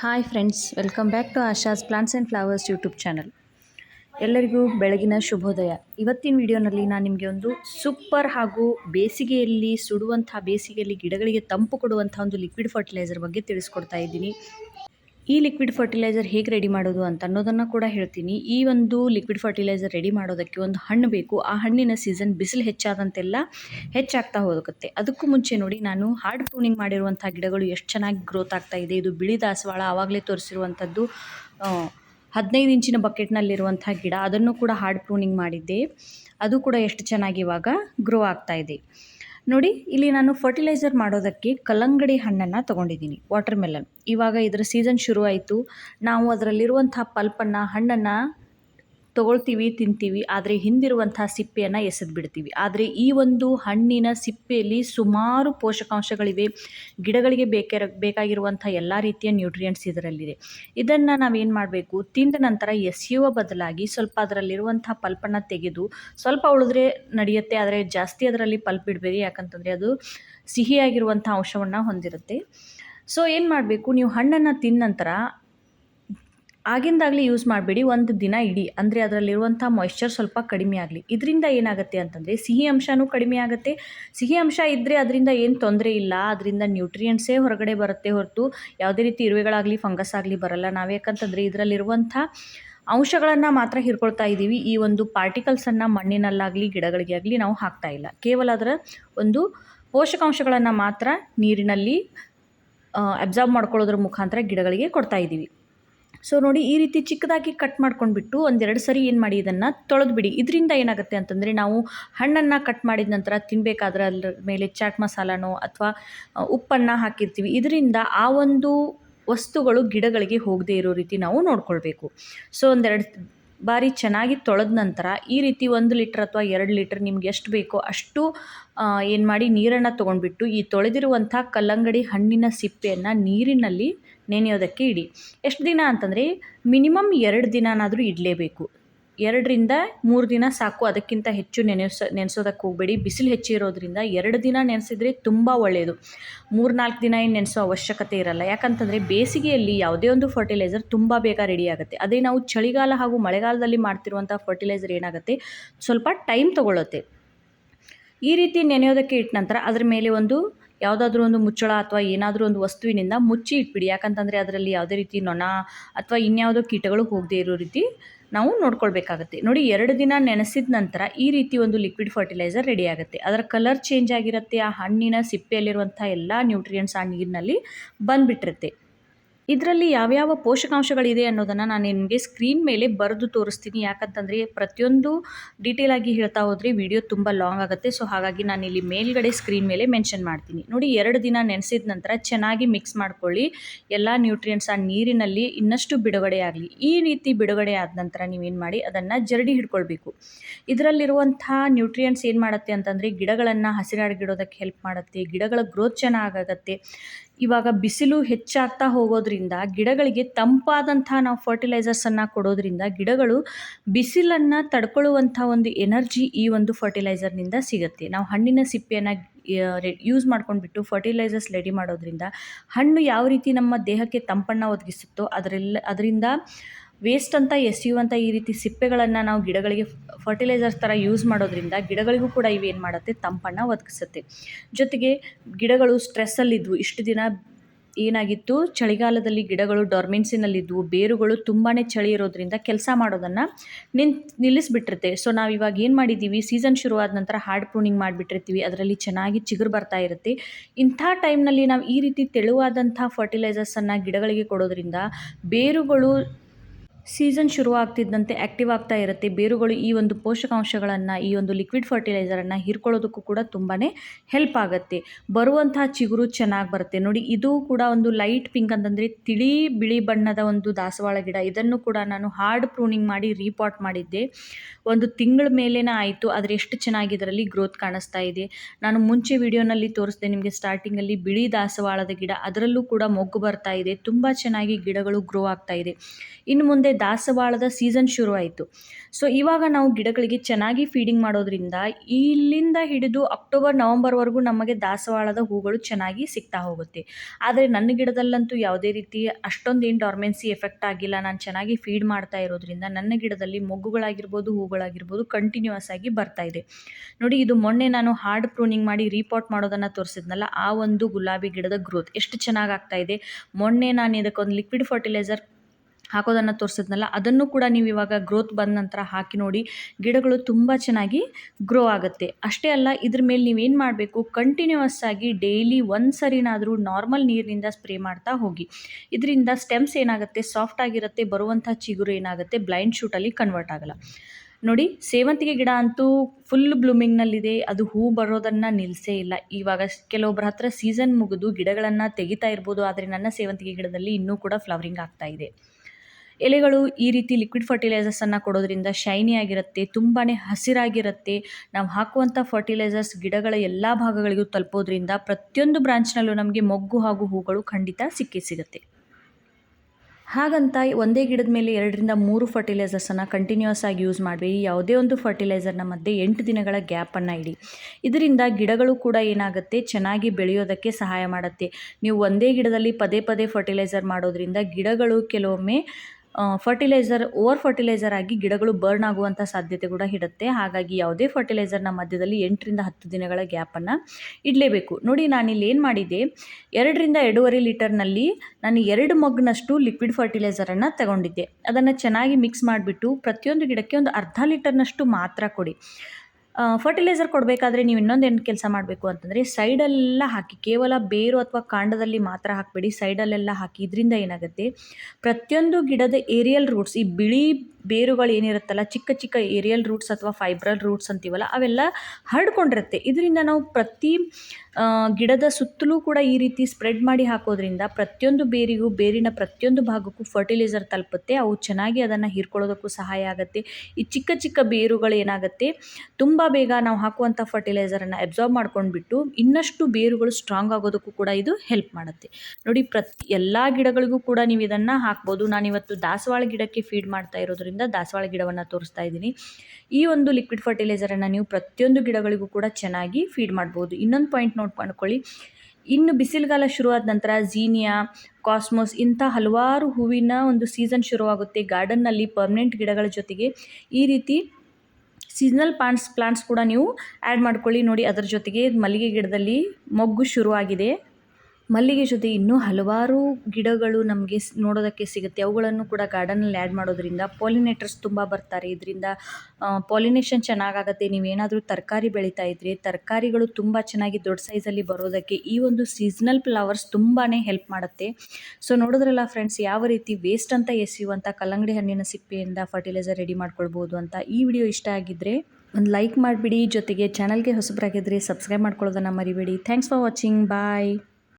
Hi friends, welcome back to Asha's plants and flowers YouTube channel. ಎಲ್ಲರಿಗೂ ಬೆಳಗಿನ ಶುಭೋದಯ. ಇವತ್ತಿನ ವಿಡಿಯೋನಲ್ಲಿ ನಾನು ನಿಮಗೆ ಒಂದು ಸೂಪರ್ ಹಾಗೂ ಬೇಸಿಗೆಯಲ್ಲಿ ಸುಡುವಂಥ ಬೇಸಿಗೆಯಲ್ಲಿ ಗಿಡಗಳಿಗೆ ತಂಪು ಕೊಡುವಂಥ ಒಂದು ಲಿಕ್ವಿಡ್ ಫರ್ಟಿಲೈಸರ್ ಬಗ್ಗೆ ತಿಳಿಸ್ಕೊಡ್ತಾ ಇದ್ದೀನಿ. ಈ ಲಿಕ್ವಿಡ್ ಫರ್ಟಿಲೈಸರ್ ಹೇಗೆ ರೆಡಿ ಮಾಡೋದು ಅಂತ ಅನ್ನೋದನ್ನು ಕೂಡ ಹೇಳ್ತೀನಿ. ಈ ಒಂದು ಲಿಕ್ವಿಡ್ ಫರ್ಟಿಲೈಸರ್ ರೆಡಿ ಮಾಡೋದಕ್ಕೆ ಒಂದು ಹಣ್ಣು ಬೇಕು. ಆ ಹಣ್ಣಿನ ಸೀಸನ್ ಬಿಸಿಲು ಹೆಚ್ಚಾದಂತೆಲ್ಲ ಹೆಚ್ಚಾಗ್ತಾ ಹೋಗುತ್ತೆ. ಅದಕ್ಕೂ ಮುಂಚೆ ನೋಡಿ ನಾನು ಹಾರ್ಡ್ ಪ್ರೂನಿಂಗ್ ಮಾಡಿರುವಂಥ ಗಿಡಗಳು ಎಷ್ಟು ಚೆನ್ನಾಗಿ ಗ್ರೋತ್ ಆಗ್ತಾ ಇದೆ. ಇದು ಬಿಳಿ ದಾಸವಾಳ ಆವಾಗಲೇ ತೋರಿಸಿರುವಂಥದ್ದು ಹದಿನೈದು ಇಂಚಿನ ಬಕೆಟ್ನಲ್ಲಿರುವಂಥ ಗಿಡ. ಅದನ್ನು ಕೂಡ ಹಾರ್ಡ್ ಪ್ರೂನಿಂಗ್ ಮಾಡಿದ್ದೆ. ಅದು ಕೂಡ ಎಷ್ಟು ಚೆನ್ನಾಗಿ ಇವಾಗ ಗ್ರೋ ಆಗ್ತಾ ಇದೆ. ನೋಡಿ, ಇಲ್ಲಿ ನಾನು ಫರ್ಟಿಲೈಸರ್ ಮಾಡೋದಕ್ಕೆ ಕಲ್ಲಂಗಡಿ ಹಣ್ಣನ್ನು ತೊಗೊಂಡಿದ್ದೀನಿ ವಾಟರ್ ಮೆಲನ್ ಇವಾಗ ಇದರ ಸೀಸನ್ ಶುರುವಾಯಿತು. ನಾವು ಅದರಲ್ಲಿರುವಂಥ ಪಲ್ಪನ್ನು ಹಣ್ಣನ್ನು ತೊಗೊಳ್ತೀವಿ, ತಿಂತೀವಿ, ಆದರೆ ಹಿಂದಿರುವಂಥ ಸಿಪ್ಪೆಯನ್ನು ಎಸೆದು ಬಿಡ್ತೀವಿ. ಆದರೆ ಈ ಒಂದು ಹಣ್ಣಿನ ಸಿಪ್ಪೆಯಲ್ಲಿ ಸುಮಾರು ಪೋಷಕಾಂಶಗಳಿವೆ. ಗಿಡಗಳಿಗೆ ಬೇಕಿರ ಬೇಕಾಗಿರುವಂಥ ಎಲ್ಲ ರೀತಿಯ ನ್ಯೂಟ್ರಿಯೆಂಟ್ಸ್ ಇದರಲ್ಲಿದೆ. ಇದನ್ನು ನಾವೇನು ಮಾಡಬೇಕು? ತಿಂದ ನಂತರ ಎಸೆಯುವ ಬದಲಾಗಿ ಸ್ವಲ್ಪ ಅದರಲ್ಲಿರುವಂಥ ಪಲ್ಪನ್ನು ತೆಗೆದು ಸ್ವಲ್ಪ ಉಳಿದ್ರೆ ನಡೆಯುತ್ತೆ, ಆದರೆ ಜಾಸ್ತಿ ಅದರಲ್ಲಿ ಪಲ್ಪ್ ಇಡಬೇಡಿ ಯಾಕಂತಂದರೆ ಅದು ಸಿಹಿಯಾಗಿರುವಂಥ ಅಂಶವನ್ನು ಹೊಂದಿರುತ್ತೆ. ಸೊ ಏನು ಮಾಡಬೇಕು? ನೀವು ಹಣ್ಣನ್ನು ತಿಂದ ನಂತರ ಆಗಿಂದಾಗಲೇ ಯೂಸ್ ಮಾಡಬೇಡಿ, ಒಂದು ದಿನ ಇಡಿ. ಅಂದರೆ ಅದರಲ್ಲಿರುವಂಥ ಮಾಯ್ಶ್ಚರ್ ಸ್ವಲ್ಪ ಕಡಿಮೆ ಆಗಲಿ. ಇದರಿಂದ ಏನಾಗುತ್ತೆ ಅಂತಂದರೆ ಸಿಹಿ ಅಂಶನೂ ಕಡಿಮೆ ಆಗುತ್ತೆ. ಸಿಹಿ ಅಂಶ ಇದ್ದರೆ ಅದರಿಂದ ಏನು ತೊಂದರೆ ಇಲ್ಲ. ಅದರಿಂದ ನ್ಯೂಟ್ರಿಯೆಂಟ್ಸೇ ಹೊರಗಡೆ ಬರುತ್ತೆ ಹೊರತು ಯಾವುದೇ ರೀತಿ ಇರುವೆಗಳಾಗಲಿ ಫಂಗಸ್ ಆಗಲಿ ಬರಲ್ಲ. ನಾವು ಯಾಕಂತಂದರೆ ಇದರಲ್ಲಿರುವಂಥ ಅಂಶಗಳನ್ನು ಮಾತ್ರ ಹಿರ್ಕೊಳ್ತಾ ಇದ್ದೀವಿ. ಈ ಒಂದು ಪಾರ್ಟಿಕಲ್ಸನ್ನು ಮಣ್ಣಿನಲ್ಲಾಗಲಿ, ಗಿಡಗಳಿಗೆ ಆಗಲಿ ನಾವು ಹಾಕ್ತಾ ಇಲ್ಲ. ಕೇವಲ ಅದರ ಒಂದು ಪೋಷಕಾಂಶಗಳನ್ನು ಮಾತ್ರ ನೀರಿನಲ್ಲಿ ಅಬ್ಸಾರ್ಬ್ ಮಾಡ್ಕೊಳ್ಳೋದ್ರ ಮುಖಾಂತರ ಗಿಡಗಳಿಗೆ ಕೊಡ್ತಾ ಇದ್ದೀವಿ. ಸೊ ನೋಡಿ, ಈ ರೀತಿ ಚಿಕ್ಕದಾಗಿ ಕಟ್ ಮಾಡ್ಕೊಂಡ್ಬಿಟ್ಟು ಒಂದೆರಡು ಸರಿ ಏನು ಮಾಡಿ ಇದನ್ನು ತೊಳೆದ್ಬಿಡಿ ಇದರಿಂದ ಏನಾಗುತ್ತೆ ಅಂತಂದರೆ ನಾವು ಹಣ್ಣನ್ನು ಕಟ್ ಮಾಡಿದ ನಂತರ ತಿನ್ನಬೇಕಾದ್ರೆ ಅದ್ರ ಮೇಲೆ ಚಾಟ್ ಮಸಾಲನೋ ಅಥವಾ ಉಪ್ಪನ್ನು ಹಾಕಿರ್ತೀವಿ. ಇದರಿಂದ ಆ ಒಂದು ವಸ್ತುಗಳು ಗಿಡಗಳಿಗೆ ಹೋಗದೇ ಇರೋ ರೀತಿ ನಾವು ನೋಡ್ಕೊಳ್ಬೇಕು. ಸೊ ಒಂದೆರಡು ಬಾರಿ ಚೆನ್ನಾಗಿ ತೊಳೆದ ನಂತರ ಈ ರೀತಿ ಒಂದು ಲೀಟ್ರ್ ಅಥವಾ ಎರಡು ಲೀಟ್ರ್ ನಿಮ್ಗೆ ಎಷ್ಟು ಬೇಕೋ ಅಷ್ಟು ಏನು ಮಾಡಿ ನೀರನ್ನು ತೊಗೊಂಡ್ಬಿಟ್ಟು ಈ ತೊಳೆದಿರುವಂಥ ಕಲ್ಲಂಗಡಿ ಹಣ್ಣಿನ ಸಿಪ್ಪೆಯನ್ನು ನೀರಿನಲ್ಲಿ ನೆನೆಯೋದಕ್ಕೆ ಇಡಿ. ಎಷ್ಟು ದಿನ ಅಂತಂದರೆ ಮಿನಿಮಮ್ ಎರಡು ದಿನನಾದರೂ ಇಡಲೇಬೇಕು. ಎರಡರಿಂದ ಮೂರು ದಿನ ಸಾಕು, ಅದಕ್ಕಿಂತ ಹೆಚ್ಚು ನೆನೆಸ, ನೆನೆಸೋದಕ್ಕೆ ಹೋಗಬೇಡಿ. ಬಿಸಿಲು ಹೆಚ್ಚಿರೋದ್ರಿಂದ ಎರಡು ದಿನ ನೆನೆಸಿದ್ರೆ ತುಂಬ ಒಳ್ಳೆಯದು ಮೂರು ನಾಲ್ಕು ದಿನ ಏನು ನೆನೆಸೋ ಅವಶ್ಯಕತೆ ಇರಲ್ಲ. ಯಾಕಂತಂದರೆ ಬೇಸಿಗೆಯಲ್ಲಿ ಯಾವುದೇ ಒಂದು ಫರ್ಟಿಲೈಸರ್ ತುಂಬ ಬೇಗ ರೆಡಿ ಆಗುತ್ತೆ. ಅದೇ ನಾವು ಚಳಿಗಾಲ ಹಾಗೂ ಮಳೆಗಾಲದಲ್ಲಿ ಮಾಡ್ತಿರುವಂಥ ಫರ್ಟಿಲೈಸರ್ ಏನಾಗುತ್ತೆ? ಸ್ವಲ್ಪ ಟೈಮ್ ತೊಗೊಳುತ್ತೆ. ಈ ರೀತಿ ನೆನೆಯೋದಕ್ಕೆ ಇಟ್ಟ ನಂತರ ಅದರ ಮೇಲೆ ಒಂದು ಯಾವುದಾದ್ರೂ ಒಂದು ಮುಚ್ಚಳ ಅಥವಾ ಏನಾದರೂ ಒಂದು ವಸ್ತುವಿನಿಂದ ಮುಚ್ಚಿ ಇಟ್ಬಿಡಿ. ಯಾಕಂತಂದರೆ ಅದರಲ್ಲಿ ಯಾವುದೇ ರೀತಿ ನೊಣ ಅಥವಾ ಇನ್ಯಾವುದೋ ಕೀಟಗಳು ಹೋಗದೇ ಇರೋ ರೀತಿ ನಾವು ನೋಡ್ಕೊಳ್ಬೇಕಾಗತ್ತೆ. ನೋಡಿ, ಎರಡು ದಿನ ನೆನೆಸಿದ ನಂತರ ಈ ರೀತಿ ಒಂದು ಲಿಕ್ವಿಡ್ ಫರ್ಟಿಲೈಸರ್ ರೆಡಿ ಆಗುತ್ತೆ. ಅದರ ಕಲರ್ ಚೇಂಜ್ ಆಗಿರುತ್ತೆ, ಆ ಹಣ್ಣಿನ ಸಿಪ್ಪೆಯಲ್ಲಿರುವಂಥ ಎಲ್ಲ ನ್ಯೂಟ್ರಿಯೆಂಟ್ಸ್ ಆ ನೀರಿನಲ್ಲಿ ಬಂದುಬಿಟ್ಟಿರುತ್ತೆ. ಇದರಲ್ಲಿ ಯಾವ್ಯಾವ ಪೋಷಕಾಂಶಗಳಿದೆ ಅನ್ನೋದನ್ನು ನಾನು ನಿಮಗೆ ಸ್ಕ್ರೀನ್ ಮೇಲೆ ಬರೆದು ತೋರಿಸ್ತೀನಿ. ಯಾಕಂತಂದರೆ ಪ್ರತಿಯೊಂದು ಡೀಟೇಲ್ ಆಗಿ ಹೇಳ್ತಾ ಹೋದರೆ ವಿಡಿಯೋ ತುಂಬ ಲಾಂಗ್ ಆಗುತ್ತೆ. ಸೊ ಹಾಗಾಗಿ ನಾನು ಇಲ್ಲಿ ಮೇಲ್ಗಡೆ ಸ್ಕ್ರೀನ್ ಮೇಲೆ ಮೆನ್ಷನ್ ಮಾಡ್ತೀನಿ. ನೋಡಿ, ಎರಡು ದಿನ ನೆನೆಸಿದ ನಂತರ ಚೆನ್ನಾಗಿ ಮಿಕ್ಸ್ ಮಾಡ್ಕೊಳ್ಳಿ. ಎಲ್ಲ ನ್ಯೂಟ್ರಿಯೆಂಟ್ಸ್ ಆ ನೀರಿನಲ್ಲಿ ಇನ್ನಷ್ಟು ಬಿಡುಗಡೆ ಆಗಲಿ. ಈ ರೀತಿ ಬಿಡುಗಡೆ ಆದ ನಂತರ ನೀವೇನು ಮಾಡಿ, ಅದನ್ನು ಜರಡಿ ಹಿಡ್ಕೊಳ್ಬೇಕು. ಇದರಲ್ಲಿರುವಂಥ ನ್ಯೂಟ್ರಿಯೆಂಟ್ಸ್ ಏನು ಮಾಡುತ್ತೆ ಅಂತಂದರೆ ಗಿಡಗಳನ್ನು ಹಸಿರಾಗಿಡೋದಕ್ಕೆ ಹೆಲ್ಪ್ ಮಾಡುತ್ತೆ. ಗಿಡಗಳ ಗ್ರೋತ್ ಚೆನ್ನಾಗಾಗತ್ತೆ. ಇವಾಗ ಬಿಸಿಲು ಹೆಚ್ಚಾಗ್ತಾ ಹೋಗೋದ್ರಿಂದ ಗಿಡಗಳಿಗೆ ತಂಪಾದಂಥ ನಾವು ಫರ್ಟಿಲೈಸರ್ಸನ್ನು ಕೊಡೋದ್ರಿಂದ ಗಿಡಗಳು ಬಿಸಿಲನ್ನು ತಡ್ಕೊಳ್ಳುವಂಥ ಒಂದು ಎನರ್ಜಿ ಈ ಒಂದು ಫರ್ಟಿಲೈಸರ್ನಿಂದ ಸಿಗುತ್ತೆ. ನಾವು ಹಣ್ಣಿನ ಸಿಪ್ಪೆಯನ್ನು ಯೂಸ್ ಮಾಡ್ಕೊಂಡ್ಬಿಟ್ಟು ಫರ್ಟಿಲೈಸರ್ಸ್ ರೆಡಿ ಮಾಡೋದ್ರಿಂದ ಹಣ್ಣು ಯಾವ ರೀತಿ ನಮ್ಮ ದೇಹಕ್ಕೆ ತಂಪನ್ನು ಒದಗಿಸುತ್ತೋ ಅದರೆಲ್ಲ ಅದರಿಂದ ವೇಸ್ಟ್ ಅಂತ ಎಸೆಯುವಂಥ ಈ ರೀತಿ ಸಿಪ್ಪೆಗಳನ್ನು ನಾವು ಗಿಡಗಳಿಗೆ ಫರ್ಟಿಲೈಸರ್ಸ್ ಥರ ಯೂಸ್ ಮಾಡೋದ್ರಿಂದ ಗಿಡಗಳಿಗೂ ಕೂಡ ಇವೇನು ಮಾಡುತ್ತೆ? ತಂಪನ್ನು ಒದಗಿಸುತ್ತೆ. ಜೊತೆಗೆ ಗಿಡಗಳು ಸ್ಟ್ರೆಸ್ಸಲ್ಲಿದ್ವು ಇಷ್ಟು ದಿನ ಏನಾಗಿತ್ತು? ಚಳಿಗಾಲದಲ್ಲಿ ಗಿಡಗಳು ಡಾರ್ಮೆನ್ಸಿನಲ್ಲಿದ್ದವು ಬೇರುಗಳು ತುಂಬಾ ಚಳಿ ಇರೋದ್ರಿಂದ ಕೆಲಸ ಮಾಡೋದನ್ನು ನಿನ್, ನಿಲ್ಲಿಸ್ಬಿಟ್ಟಿರುತ್ತೆ. ಸೊ ನಾವು ಇವಾಗ ಏನು ಮಾಡಿದ್ದೀವಿ ಸೀಸನ್ ಶುರುವಾದ ನಂತರ ಹಾರ್ಡ್ ಪ್ರೂನಿಂಗ್ ಮಾಡಿಬಿಟ್ಟಿರ್ತೀವಿ. ಅದರಲ್ಲಿ ಚೆನ್ನಾಗಿ ಚಿಗುರು ಬರ್ತಾ ಇರುತ್ತೆ. ಇಂಥ ಟೈಮ್ನಲ್ಲಿ ನಾವು ಈ ರೀತಿ ತೆಳುವಾದಂಥ ಫರ್ಟಿಲೈಸರ್ಸನ್ನು ಗಿಡಗಳಿಗೆ ಕೊಡೋದ್ರಿಂದ ಬೇರುಗಳು ಸೀಸನ್ ಶುರು ಆಗ್ತಿದ್ದಂತೆ ಆ್ಯಕ್ಟಿವ್ ಆಗ್ತಾ ಇರುತ್ತೆ. ಬೇರುಗಳು ಈ ಒಂದು ಪೋಷಕಾಂಶಗಳನ್ನು, ಈ ಒಂದು ಲಿಕ್ವಿಡ್ ಫರ್ಟಿಲೈಸರನ್ನು ಹೀರ್ಕೊಳ್ಳೋದಕ್ಕೂ ಕೂಡ ತುಂಬಾ ಹೆಲ್ಪ್ ಆಗುತ್ತೆ. ಬರುವಂತಹ ಚಿಗುರು ಚೆನ್ನಾಗಿ ಬರುತ್ತೆ. ನೋಡಿ, ಇದು ಕೂಡ ಒಂದು ಲೈಟ್ ಪಿಂಕ್ ಅಂತಂದರೆ ತಿಳಿ ಬಿಳಿ ಬಣ್ಣದ ಒಂದು ದಾಸವಾಳ ಗಿಡ. ಇದನ್ನು ಕೂಡ ನಾನು ಹಾರ್ಡ್ ಪ್ರೂನಿಂಗ್ ಮಾಡಿ ರೀಪಾಟ್ ಮಾಡಿದ್ದೆ. ಒಂದು ತಿಂಗಳ ಮೇಲೇನ ಆಯಿತು, ಆದರೆ ಎಷ್ಟು ಚೆನ್ನಾಗಿ ಇದರಲ್ಲಿ ಗ್ರೋತ್ ಕಾಣಿಸ್ತಾ ಇದೆ. ನಾನು ಮುಂಚೆ ವಿಡಿಯೋನಲ್ಲಿ ತೋರಿಸಿದೆ ನಿಮಗೆ ಸ್ಟಾರ್ಟಿಂಗಲ್ಲಿ ಬಿಳಿ ದಾಸವಾಳದ ಗಿಡ. ಅದರಲ್ಲೂ ಕೂಡ ಮೊಗ್ಗು ಬರ್ತಾ ಇದೆ. ತುಂಬ ಚೆನ್ನಾಗಿ ಗಿಡಗಳು ಗ್ರೋ ಆಗ್ತಾ ಇದೆ. ಇನ್ನು ಮುಂದೆ ದಾಸವಾಳದ ಸೀಸನ್ ಶುರು ಆಯಿತು ಸೊ ಇವಾಗ ನಾವು ಗಿಡಗಳಿಗೆ ಚೆನ್ನಾಗಿ ಫೀಡಿಂಗ್ ಮಾಡೋದ್ರಿಂದ ಇಲ್ಲಿಂದ ಹಿಡಿದು ಅಕ್ಟೋಬರ್ ನವಂಬರ್ವರೆಗೂ ನಮಗೆ ದಾಸವಾಳದ ಹೂಗಳು ಚೆನ್ನಾಗಿ ಸಿಗ್ತಾ ಹೋಗುತ್ತೆ. ಆದರೆ ನನ್ನ ಗಿಡದಲ್ಲಂತೂ ಯಾವುದೇ ರೀತಿ ಅಷ್ಟೊಂದು ಏನು ಡಾರ್ಮೆನ್ಸಿ ಎಫೆಕ್ಟ್ ಆಗಿಲ್ಲ. ನಾನು ಚೆನ್ನಾಗಿ ಫೀಡ್ ಮಾಡ್ತಾ ಇರೋದ್ರಿಂದ ನನ್ನ ಗಿಡದಲ್ಲಿ ಮೊಗ್ಗುಗಳಾಗಿರ್ಬೋದು, ಹೂಗಳಾಗಿರ್ಬೋದು ಕಂಟಿನ್ಯೂಸ್ ಆಗಿ ಬರ್ತಾ ಇದೆ. ನೋಡಿ, ಇದು ಮೊನ್ನೆ ನಾನು ಹಾರ್ಡ್ ಪ್ರೂನಿಂಗ್ ಮಾಡಿ ರೀಪಾಟ್ ಮಾಡೋದನ್ನು ತೋರಿಸಿದ್ನಲ್ಲ, ಆ ಒಂದು ಗುಲಾಬಿ ಗಿಡದ ಗ್ರೋತ್ ಎಷ್ಟು ಚೆನ್ನಾಗಿ ಆಗ್ತಾ ಇದೆ. ಮೊನ್ನೆ ನಾನು ಇದಕ್ಕೊಂದು ಲಿಕ್ವಿಡ್ ಫರ್ಟಿಲೈಸರ್ ಹಾಕೋದನ್ನು ತೋರಿಸಿದ್ನಲ್ಲ, ಅದನ್ನು ಕೂಡ ನೀವು ಇವಾಗ ಗ್ರೋತ್ ಬಂದ ನಂತರ ಹಾಕಿ ನೋಡಿ, ಗಿಡಗಳು ತುಂಬ ಚೆನ್ನಾಗಿ ಗ್ರೋ ಆಗುತ್ತೆ. ಅಷ್ಟೇ ಅಲ್ಲ, ಇದ್ರ ಮೇಲೆ ನೀವೇನು ಮಾಡಬೇಕು ಕಂಟಿನ್ಯೂಸ್ ಆಗಿ ಡೈಲಿ ಒಂದು ಸರಿನಾದರೂ ನಾರ್ಮಲ್ ನೀರಿನಿಂದ ಸ್ಪ್ರೇ ಮಾಡ್ತಾ ಹೋಗಿ. ಇದರಿಂದ ಸ್ಟೆಮ್ಸ್ ಏನಾಗುತ್ತೆ ಸಾಫ್ಟ್ ಆಗಿರುತ್ತೆ, ಬರುವಂಥ ಚಿಗುರು ಏನಾಗುತ್ತೆ ಬ್ಲೈಂಡ್ ಶೂಟಲ್ಲಿ ಕನ್ವರ್ಟ್ ಆಗಲ್ಲ. ನೋಡಿ, ಸೇವಂತಿಗೆ ಗಿಡ ಅಂತೂ ಫುಲ್ ಬ್ಲೂಮಿಂಗ್ನಲ್ಲಿದೆ ಅದು ಹೂ ಬರೋದನ್ನು ನಿಲ್ಲಿಸೇ ಇಲ್ಲ. ಇವಾಗ ಕೆಲವೊಬ್ಬರ ಹತ್ರ ಸೀಸನ್ ಮುಗಿದು ಗಿಡಗಳನ್ನು ತೆಗಿತಾ ಇರ್ಬೋದು, ಆದರೆ ನನ್ನ ಸೇವಂತಿಗೆ ಗಿಡದಲ್ಲಿ ಇನ್ನೂ ಕೂಡ ಫ್ಲವರಿಂಗ್ ಆಗ್ತಾ ಇದೆ. ಎಲೆಗಳು ಈ ರೀತಿ ಲಿಕ್ವಿಡ್ ಫರ್ಟಿಲೈಸರ್ಸನ್ನು ಕೊಡೋದ್ರಿಂದ ಶೈನಿ ಆಗಿರುತ್ತೆ ತುಂಬಾ ಹಸಿರಾಗಿರುತ್ತೆ. ನಾವು ಹಾಕುವಂಥ ಫರ್ಟಿಲೈಸರ್ಸ್ ಗಿಡಗಳ ಎಲ್ಲ ಭಾಗಗಳಿಗೂ ತಲುಪೋದ್ರಿಂದ ಪ್ರತಿಯೊಂದು ಬ್ರಾಂಚ್ನಲ್ಲೂ ನಮಗೆ ಮೊಗ್ಗು ಹಾಗೂ ಹೂಗಳು ಖಂಡಿತ ಸಿಕ್ಕಿ ಸಿಗುತ್ತೆ. ಹಾಗಂತ ಒಂದೇ ಗಿಡದ ಮೇಲೆ ಎರಡರಿಂದ ಮೂರು ಫರ್ಟಿಲೈಸರ್ಸನ್ನು ಕಂಟಿನ್ಯೂಸ್ ಆಗಿ ಯೂಸ್ ಮಾಡಬೇಡಿ ಯಾವುದೇ ಒಂದು ಫರ್ಟಿಲೈಸರ್ನ ಮಧ್ಯೆ ಎಂಟು ದಿನಗಳ ಗ್ಯಾಪನ್ನು ಇಡಿ. ಇದರಿಂದ ಗಿಡಗಳು ಕೂಡ ಏನಾಗುತ್ತೆ? ಚೆನ್ನಾಗಿ ಬೆಳೆಯೋದಕ್ಕೆ ಸಹಾಯ ಮಾಡುತ್ತೆ. ನೀವು ಒಂದೇ ಗಿಡದಲ್ಲಿ ಪದೇ ಪದೇ ಫರ್ಟಿಲೈಸರ್ ಮಾಡೋದ್ರಿಂದ ಗಿಡಗಳು ಕೆಲವೊಮ್ಮೆ ಫರ್ಟಿಲೈಸರ್ ಓವರ್ ಫರ್ಟಿಲೈಸರ್ ಆಗಿ ಗಿಡಗಳು ಬರ್ನ್ ಆಗುವಂಥ ಸಾಧ್ಯತೆ ಕೂಡ ಇಡುತ್ತೆ ಹಾಗಾಗಿ ಯಾವುದೇ ಫರ್ಟಿಲೈಸರ್ನ ಮಧ್ಯದಲ್ಲಿ ಎಂಟರಿಂದ ಹತ್ತು ದಿನಗಳ ಗ್ಯಾಪನ್ನು ಇಡಲೇಬೇಕು. ನೋಡಿ, ನಾನಿಲ್ಲಿ ಏನು ಮಾಡಿದೆ ಎರಡರಿಂದ ಎರಡೂವರೆ ಲೀಟರ್ನಲ್ಲಿ ನಾನು ಎರಡು ಮಗ್ನಷ್ಟು ಲಿಕ್ವಿಡ್ ಫರ್ಟಿಲೈಸರನ್ನು ತಗೊಂಡಿದ್ದೆ. ಅದನ್ನು ಚೆನ್ನಾಗಿ ಮಿಕ್ಸ್ ಮಾಡಿಬಿಟ್ಟು ಪ್ರತಿಯೊಂದು ಗಿಡಕ್ಕೆ ಒಂದು ಅರ್ಧ ಲೀಟರ್ನಷ್ಟು ಮಾತ್ರ ಕೊಡಿ. ಫರ್ಟಿಲೈಸರ್ ಕೊಡಬೇಕಾದ್ರೆ ನೀವು ಇನ್ನೊಂದು ಏನು ಕೆಲಸ ಮಾಡಬೇಕು ಅಂತಂದರೆ ಸೈಡಲ್ಲೆಲ್ಲ ಹಾಕಿ, ಕೇವಲ ಬೇರು ಅಥವಾ ಕಾಂಡದಲ್ಲಿ ಮಾತ್ರ ಹಾಕಬೇಡಿ. ಸೈಡಲ್ಲೆಲ್ಲ ಹಾಕಿ, ಇದರಿಂದ ಏನಾಗುತ್ತೆ? ಪ್ರತಿಯೊಂದು ಗಿಡದ ಏರಿಯಲ್ ರೂಟ್ಸ್ ಈ ಬಿಳಿ ಬೇರುಗಳು ಏನಿರುತ್ತಲ್ಲ, ಚಿಕ್ಕ ಚಿಕ್ಕ ಏರಿಯಲ್ ರೂಟ್ಸ್ ಅಥವಾ ಫೈಬ್ರಲ್ ರೂಟ್ಸ್ ಅಂತೀವಲ್ಲ, ಅವೆಲ್ಲ ಹರಡ್ಕೊಂಡಿರುತ್ತೆ. ಇದರಿಂದ ನಾವು ಪ್ರತಿ ಗಿಡದ ಸುತ್ತಲೂ ಕೂಡ ಈ ರೀತಿ ಸ್ಪ್ರೆಡ್ ಮಾಡಿ ಹಾಕೋದ್ರಿಂದ ಪ್ರತಿಯೊಂದು ಬೇರಿಗೂ, ಬೇರಿನ ಪ್ರತಿಯೊಂದು ಭಾಗಕ್ಕೂ ಫರ್ಟಿಲೈಸರ್ ತಲುಪುತ್ತೆ. ಅವು ಚೆನ್ನಾಗಿ ಅದನ್ನು ಹೀರ್ಕೊಳ್ಳೋದಕ್ಕೂ ಸಹಾಯ ಆಗುತ್ತೆ. ಈ ಚಿಕ್ಕ ಚಿಕ್ಕ ಬೇರುಗಳು ಏನಾಗುತ್ತೆ? ತುಂಬ ಬೇಗ ನಾವು ಹಾಕುವಂಥ ಫರ್ಟಿಲೈಸರನ್ನು ಅಬ್ಸಾರ್ಬ್ ಮಾಡ್ಕೊಂಡ್ಬಿಟ್ಟು ಇನ್ನಷ್ಟು ಬೇರುಗಳು ಸ್ಟ್ರಾಂಗ್ ಆಗೋದಕ್ಕೂ ಕೂಡ ಇದು ಹೆಲ್ಪ್ ಮಾಡುತ್ತೆ. ನೋಡಿ, ಪ್ರತಿ ಎಲ್ಲ ಗಿಡಗಳಿಗೂ ಕೂಡ ನೀವು ಇದನ್ನು ಹಾಕ್ಬೋದು. ನಾನಿವತ್ತು ದಾಸವಾಳ ಗಿಡಕ್ಕೆ ಫೀಡ್ ಮಾಡ್ತಾ ಇರೋದ್ರಿಂದ ದಾಸವಾಳ ಗಿಡವನ್ನು ತೋರಿಸ್ತಾ ಇದ್ದೀನಿ. ಈ ಒಂದು ಲಿಕ್ವಿಡ್ ಫರ್ಟಿಲೈಸರನ್ನು ನೀವು ಪ್ರತಿಯೊಂದು ಗಿಡಗಳಿಗೂ ಕೂಡ ಚೆನ್ನಾಗಿ ಫೀಡ್ ಮಾಡ್ಬೋದು. ಇನ್ನೊಂದು ಪಾಯಿಂಟ್ ನೋಟ್ ಮಾಡ್ಕೊಳ್ಳಿ. ಇನ್ನು ಬಿಸಿಲುಗಾಲ ಶುರುವಾದ ನಂತರ ಝೀನಿಯಾ ಕಾಸ್ಮೋಸ್ ಇಂಥ ಹಲವಾರು ಹೂವಿನ ಒಂದು ಸೀಸನ್ ಶುರುವಾಗುತ್ತೆ. ಗಾರ್ಡನ್ನಲ್ಲಿ ಪರ್ಮನೆಂಟ್ ಗಿಡಗಳ ಜೊತೆಗೆ ಈ ರೀತಿ ಸೀಸ್ನಲ್ ಪ್ಲಾಂಟ್ಸ್ ಪ್ಲಾಂಟ್ಸ್ ಕೂಡ ನೀವು ಆ್ಯಡ್ ಮಾಡ್ಕೊಳ್ಳಿ ನೋಡಿ ಅದರ ಜೊತೆಗೆ ಮಲ್ಲಿಗೆ ಗಿಡದಲ್ಲಿ ಮೊಗ್ಗು ಶುರುವಾಗಿದೆ. ಮಲ್ಲಿಗೆ ಜೊತೆ ಇನ್ನೂ ಹಲವಾರು ಗಿಡಗಳು ನಮಗೆ ನೋಡೋದಕ್ಕೆ ಸಿಗುತ್ತೆ. ಅವುಗಳನ್ನು ಕೂಡ ಗಾರ್ಡನಲ್ಲಿ ಆ್ಯಡ್ ಮಾಡೋದ್ರಿಂದ ಪಾಲಿನೇಟರ್ಸ್ ತುಂಬ ಬರ್ತಾರೆ. ಇದರಿಂದ ಪಾಲಿನೇಷನ್ ಚೆನ್ನಾಗಾಗತ್ತೆ. ನೀವೇನಾದರೂ ತರಕಾರಿ ಬೆಳೀತಾ ಇದ್ದರೆ ತರಕಾರಿಗಳು ತುಂಬ ಚೆನ್ನಾಗಿ ದೊಡ್ಡ ಸೈಜಲ್ಲಿ ಬರೋದಕ್ಕೆ ಈ ಒಂದು ಸೀಸ್ನಲ್ ಫ್ಲವರ್ಸ್ ತುಂಬಾ ಹೆಲ್ಪ್ ಮಾಡುತ್ತೆ. ಸೊ ನೋಡಿದ್ರಲ್ಲ ಫ್ರೆಂಡ್ಸ್ ಯಾವ ರೀತಿ ವೇಸ್ಟ್ ಅಂತ ಎಸೆಯುವಂಥ ಕಲ್ಲಂಗಡಿ ಹಣ್ಣಿನ ಸಿಪ್ಪೆಯಿಂದ ಫರ್ಟಿಲೈಸರ್ ರೆಡಿ ಮಾಡ್ಕೊಳ್ಬೋದು ಅಂತ ಈ ವಿಡಿಯೋ ಇಷ್ಟ ಆಗಿದ್ದರೆ ಒಂದು ಲೈಕ್ ಮಾಡಿಬಿಡಿ. ಜೊತೆಗೆ ಚಾನಲ್ಗೆ ಹೊಸಬರಾಗಿದ್ದರೆ ಸಬ್ಸ್ಕ್ರೈಬ್ ಮಾಡ್ಕೊಳ್ಳೋದನ್ನು ಮರಿಬೇಡಿ. Thanks for watching bye